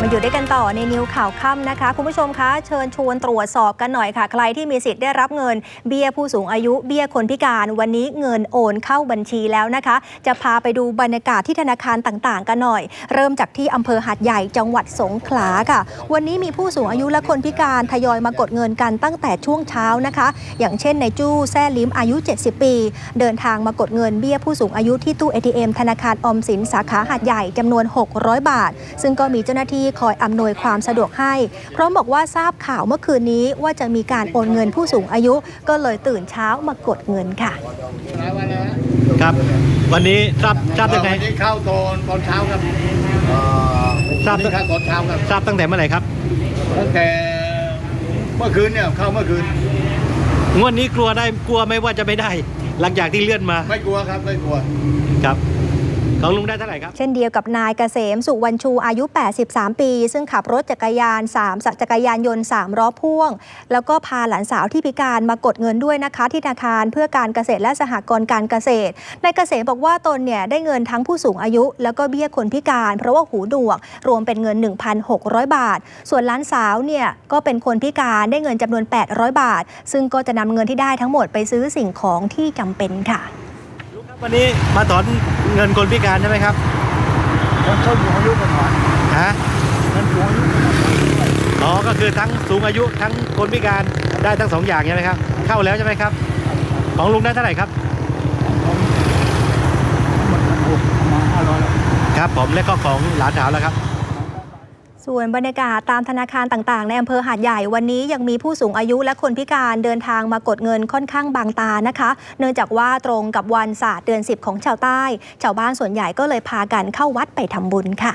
มาอยู่ด้วยกันต่อในนิวข่าวค่ำนะคะ คุณผู้ชมคะเชิญชวนตรวจสอบกันหน่อยค่ะ ใครที่มีสิทธิ์ได้รับเงิน เบี้ยผู้สูงอายุเบี้ยคนพิการ วันนี้เงินโอนเข้าบัญชีแล้วนะคะ จะพาไปดูบรรยากาศที่ธนาคารต่างๆ กันหน่อย เริ่มจากที่อำเภอหาดใหญ่จังหวัดสงขลาค่ะ วันนี้มีผู้สูงอายุและคนพิการทยอยมากดเงินกันตั้งแต่ช่วงเช้านะคะ อย่างเช่นในจู้แซ่ลิมอายุ 70 ปี เดินทางมากดเงินเบี้ยผู้สูงอายุที่ตู้ ATM ธนาคารออมสินสาขาหาดใหญ่จำนวน 600 บาท ซึ่งก็มีเจ้าหน้าที่คอยอำนวยความสะดวกให้ พร้อมบอกว่าทราบข่าวเมื่อคืนนี้ว่าจะมีการโอนเงินผู้สูงอายุ ก็เลยตื่นเช้ามากดเงินค่ะ ครับ วันนี้ทราบทราบยังไงวันนี้เข้าตอนตอนเช้าครับทราบวันนี้เข้าตอนเช้าครับทราบตั้งแต่เมื่อไหร่ครับ ตั้งแต่เมื่อคืนเนี่ยเข้าเมื่อคืนงวดนี้กลัวได้กลัวไหมว่าจะไม่ได้ หลังจากที่เลื่อนมา ไม่กลัวครับไม่กลัวครับ ของลุงได้เท่าไหร่ครับ เช่นเดียวกับนายเกษมสุวรรณชูอายุ 83 ปี ซึ่งขับรถจักรยาน3จักรยานยนต์ 3 ล้อพ่วง แล้วก็พาหลานสาวที่พิการมากดเงินด้วยนะคะ ที่ธนาคารเพื่อการเกษตรและสหกรณ์การเกษตรนายเกษมบอกว่าตนเนี่ยได้เงินทั้งผู้สูงอายุ แล้วก็เบี้ยคนพิการ เพราะว่าหูหนวก รวมเป็นเงิน 1,600 บาท ส่วนหลานสาวเนี่ยก็เป็นคนพิการได้เงินจำนวน 800 บาท ซึ่งก็จะนำเงินที่ได้ทั้งหมดไปซื้อสิ่งของที่จำเป็นค่ะ วันนี้มาถอนเงินคนพิการใช่ไหมครับคนเข้าอยู่อายุกันหน่อยฮะคนสูงอายุอ๋อก็คือทั้งสูงอายุทั้งคนพิการได้ทั้งสองอย่างใช่ไหมครับเข้าแล้วใช่ไหมครับ ของลุงได้เท่าไหร่ครับมาห้าร้อยแล้วครับผมและก็ของหลานสาวแล้วครับ ส่วนบรรยากาศตามธนาคารต่างๆ ในอำเภอหาดใหญ่วันนี้ยังมีผู้สูงอายุและคนพิการเดินทางมากดเงินค่อนข้างบางตานะคะ เนื่องจากว่าตรงกับวันศาสตร์เดือน 10 ของชาวใต้ ชาวบ้านส่วนใหญ่ก็เลยพากันเข้าวัดไปทำบุญค่ะ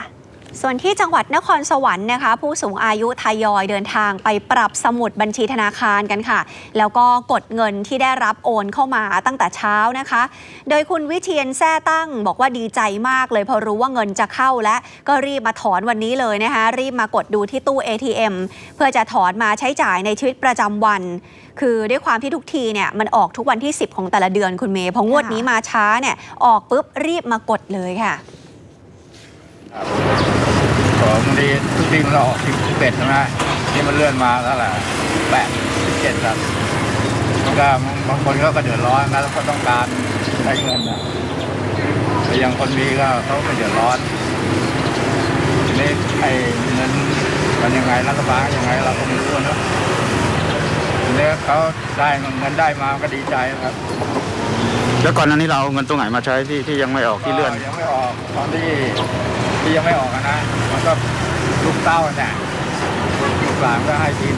ส่วนที่จังหวัดนครสวรรค์นะคะ ผู้สูงอายุทยอยเดินทางไปปรับสมุดบัญชีธนาคารกันค่ะ แล้วก็กดเงินที่ได้รับโอนเข้ามาตั้งแต่เช้านะคะ โดยคุณวิเชียนแซ่ตั้งบอกว่าดีใจมากเลยพอรู้ว่าเงินจะเข้าและก็รีบมาถอนวันนี้เลยนะคะ รีบมากดดูที่ตู้ ATM เพื่อจะถอนมาใช้จ่ายในชีวิตประจำวัน คือด้วยความที่ทุกทีเนี่ยมันออกทุกวันที่ 10 ของแต่ละเดือนคุณเมย์พองวดนี้มาช้าเนี่ยออกปุ๊บรีบมากดเลยค่ะ ของดีทุกทีมันออกสิบสิบเอ็ดใช่ไหมนี่มันเลื่อนมาแล้วแหละแปดสิบเจ็ดครับมันก็บางคนเขาก็เดือดร้อนนะแล้วก็ต้องการใช้เงินนะแต่อยังคนมีก็เขาไม่เดือดร้อนทีนี้ไอ้เงินมันยังไงรัฐบาลยังไงเราก็ไม่รู้นะทีนี้เขาได้เงินได้มาก็ดีใจครับแล้วก่อนหน้านี้เราเอาเงินตรงไหนมาใช้ที่ที่ยังไม่ออกที่เลื่อนยังไม่ออกตอนที่ ที่ยังไม่ออกอะนะ มันก็ลูกเต้าเนี่ยลูกหลานก็ให้ทีน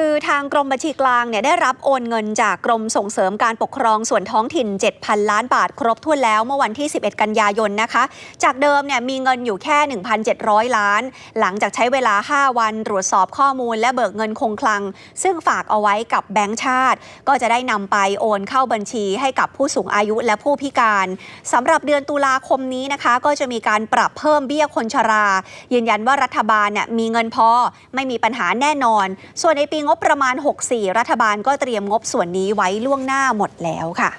คือทางกรมบัญชีกลางเนี่ยได้รับโอนเงินจากกรมส่งเสริมการปกครองส่วนท้องถิ่น 7,000 ล้านบาทครบถ้วนแล้วเมื่อวันที่ 11 กันยายนนะคะ จากเดิมเนี่ยมีเงินอยู่แค่ 1,700 ล้าน หลังจากใช้เวลา 5 วันตรวจสอบข้อมูลและเบิกเงินคงคลัง ซึ่งฝากเอาไว้กับแบงก์ชาติ ก็จะได้นำไปโอนเข้าบัญชีให้กับผู้สูงอายุและผู้พิการสำหรับเดือนตุลาคมนี้นะคะ ก็จะมีการปรับเพิ่มเบี้ยคนชรา ยืนยันว่ารัฐบาลเนี่ยมีเงินพอไม่มีปัญหาแน่นอน ส่วนในปีงบประมาณ 64 รัฐบาลก็เตรียมงบส่วนนี้ไว้ล่วงหน้าหมดแล้วค่ะ